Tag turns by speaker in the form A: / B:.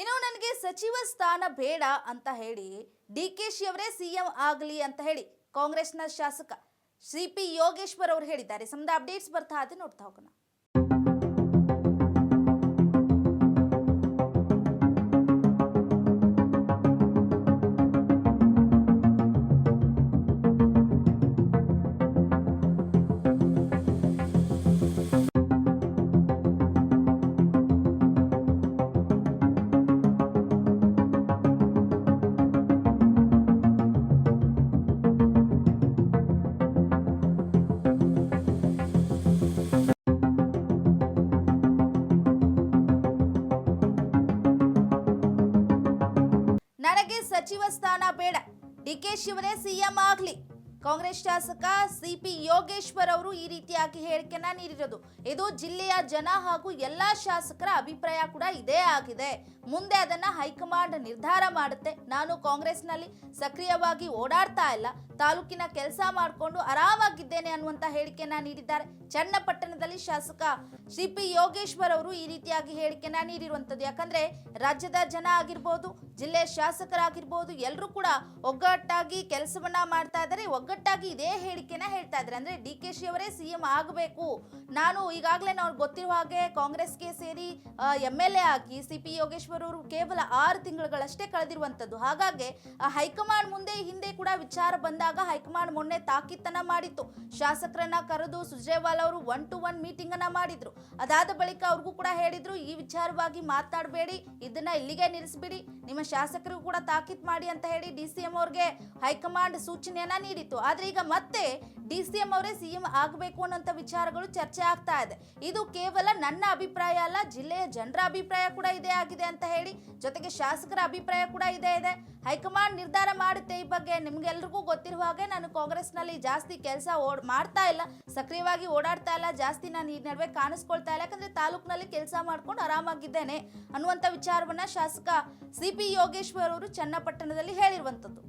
A: ಇನ್ನು ನನಗೆ ಸಚಿವ ಸ್ಥಾನ ಬೇಡ ಅಂತ ಹೇಳಿ ಡಿ ಕೆ ಶಿ ಅವರೇ ಸಿಎಂ ಆಗಲಿ ಅಂತ ಹೇಳಿ ಕಾಂಗ್ರೆಸ್ನ ಶಾಸಕ ಸಿ ಪಿ ಯೋಗೇಶ್ವರ್ ಅವರು ಹೇಳಿದ್ದಾರೆ. ಸಮದ ಅಪ್ಡೇಟ್ಸ್ ಬರ್ತಾ ಅದೇ ನೋಡ್ತಾ ಹೋಗೋಣ. ನನಗೆ ಸಚಿವ ಸ್ಥಾನ ಬೇಡ. ಡಿ ಕೆ ಶಿವರೇ ಸಿಎಂ ಆಗ್ಲಿ. ಕಾಂಗ್ರೆಸ್ ಶಾಸಕ ಸಿಪಿ ಯೋಗೇಶ್ವರ್ ಅವರು ಈ ರೀತಿಯಾಗಿ ಹೇಳಿಕೆಯನ್ನ ನೀಡಿರೋದು. ಇದು ಜಿಲ್ಲೆಯ ಜನ ಹಾಗೂ ಎಲ್ಲಾ ಶಾಸಕರ ಅಭಿಪ್ರಾಯ ಕೂಡ ಇದೇ ಆಗಿದೆ. ಮುಂದೆ ಅದನ್ನ ಹೈಕಮಾಂಡ್ ನಿರ್ಧಾರ ಮಾಡುತ್ತೆ. ನಾನು ಕಾಂಗ್ರೆಸ್ನಲ್ಲಿ ಸಕ್ರಿಯವಾಗಿ ಓಡಾಡ್ತಾ ಇಲ್ಲ. ತಾಲೂಕಿನ ಕೆಲಸ ಮಾಡಿಕೊಂಡು ಆರಾಮಾಗಿದ್ದೇನೆ ಅನ್ನುವಂತ ಹೇಳಿಕೆಯನ್ನ ನೀಡಿದ್ದಾರೆ. ಚನ್ನಪಟ್ಟಣದಲ್ಲಿ ಶಾಸಕ ಸಿ ಪಿ ಯೋಗೇಶ್ವರ್ ಅವರು ಈ ರೀತಿಯಾಗಿ ಹೇಳಿಕೆಯನ್ನ ನೀಡಿರುವಂತದ್ದು ಯಾಕಂದ್ರೆ ರಾಜ್ಯದ ಜನ ಆಗಿರ್ಬೋದು ಜಿಲ್ಲೆ ಶಾಸಕರಾಗಿರ್ಬೋದು ಎಲ್ಲರೂ ಕೂಡ ಒಗ್ಗಟ್ಟಾಗಿ ಕೆಲಸವನ್ನ ಮಾಡ್ತಾ ಇದ್ದಾರೆ. ಒಗ್ಗಟ್ಟಾಗಿ ಇದೇ ಹೇಳಿಕೆನ ಹೇಳ್ತಾ ಇದ್ದಾರೆ. ಅಂದ್ರೆ ಡಿ ಕೆ ಶಿ ಅವರೇ ಸಿಎಂ ಆಗಬೇಕು. ನಾನು ಈಗಾಗಲೇ ನಾವು ಗೊತ್ತಿರುವ ಹಾಗೆ ಕಾಂಗ್ರೆಸ್ಗೆ ಸೇರಿ ಎಂ ಎಲ್ ಎ ಆಗಿ ಸಿ ಪಿ ಯೋಗೇಶ್ವರ್ ಅವರು ಕೇವಲ ಆರು ತಿಂಗಳುಗಳಷ್ಟೇ ಕಳೆದಿರುವಂತದ್ದು ಹಾಗಾಗಿ ಹೈಕಮಾಂಡ್ ಮುಂದೆ ಹಿಂದೆ ಕೂಡ ವಿಚಾರ ಬಂದಾಗ ಹೈಕಮಾಂಡ್ ಮೊನ್ನೆ ತಾಕೀತನ ಮಾಡಿತ್ತು. ಶಾಸಕರನ್ನ ಕರೆದು ಸುಜೇವಾಲ್ ಅವರು ಒನ್ ಟು ಒನ್ ಮೀಟಿಂಗ್ ಅನ್ನ ಮಾಡಿದ್ರು. ಅದಾದ ಬಳಿಕ ಅವ್ರಿಗೂ ಕೂಡ ಹೇಳಿದ್ರು, ಈ ವಿಚಾರವಾಗಿ ಮಾತಾಡಬೇಡಿ, ಇದನ್ನ ಇಲ್ಲಿಗೆ ನಿಲ್ಲಿಸ್ಬಿಡಿ. ನಿಮ್ಮ ಶಾಸಕರಿಗೂ ಕೂಡ ತಾಕೀತ್ ಮಾಡಿ ಅಂತ ಹೇಳಿ ಡಿ ಸಿ ಎಂ ಅವ್ರಿಗೆ ಹೈಕಮಾಂಡ್ ಸೂಚನೆಯನ್ನ ನೀಡಿತ್ತು. ಆದ್ರೆ ಈಗ ಮತ್ತೆ ಡಿ ಸಿ ಎಂ ಅವರೇ ಸಿ ಎಂ ಆಗಬೇಕು ಅನ್ನೋಂಥ ವಿಚಾರಗಳು ಚರ್ಚೆ ಆಗ್ತಾ ಇದೆ. ಇದು ಕೇವಲ ನನ್ನ ಅಭಿಪ್ರಾಯ ಅಲ್ಲ, ಜಿಲ್ಲೆಯ ಜನರ ಅಭಿಪ್ರಾಯ ಕೂಡ ಇದೇ ಆಗಿದೆ ಅಂತ ಹೇಳಿ ಜೊತೆಗೆ ಶಾಸಕರ ಅಭಿಪ್ರಾಯ ಕೂಡ ಇದೇ ಇದೆ. ಹೈಕಮಾಂಡ್ ನಿರ್ಧಾರ ಮಾಡುತ್ತೆ ಈ ಬಗ್ಗೆ ನಿಮ್ಗೆಲ್ರಿಗೂ ಗೊತ್ತಿರುವ ಹಾಗೆ ನಾನು ಕಾಂಗ್ರೆಸ್ನಲ್ಲಿ ಜಾಸ್ತಿ ಕೆಲಸ ಓಡ್ ಮಾಡ್ತಾ ಇಲ್ಲ, ಸಕ್ರಿಯವಾಗಿ ಓಡಾಡ್ತಾ ಇಲ್ಲ, ಜಾಸ್ತಿ ನಾನು ಈ ನಡುವೆ ಕಾಣಿಸ್ಕೊಳ್ತಾ ಇಲ್ಲ, ಯಾಕಂದ್ರೆ ತಾಲೂಕಿನಲ್ಲಿ ಕೆಲಸ ಮಾಡ್ಕೊಂಡು ಆರಾಮಾಗಿದ್ದೇನೆ ಅನ್ನುವಂಥ ವಿಚಾರವನ್ನು ಶಾಸಕ ಸಿ ಪಿ ಯೋಗೇಶ್ವರ್ ಅವರು ಚನ್ನಪಟ್ಟಣದಲ್ಲಿ ಹೇಳಿರುವಂಥದ್ದು.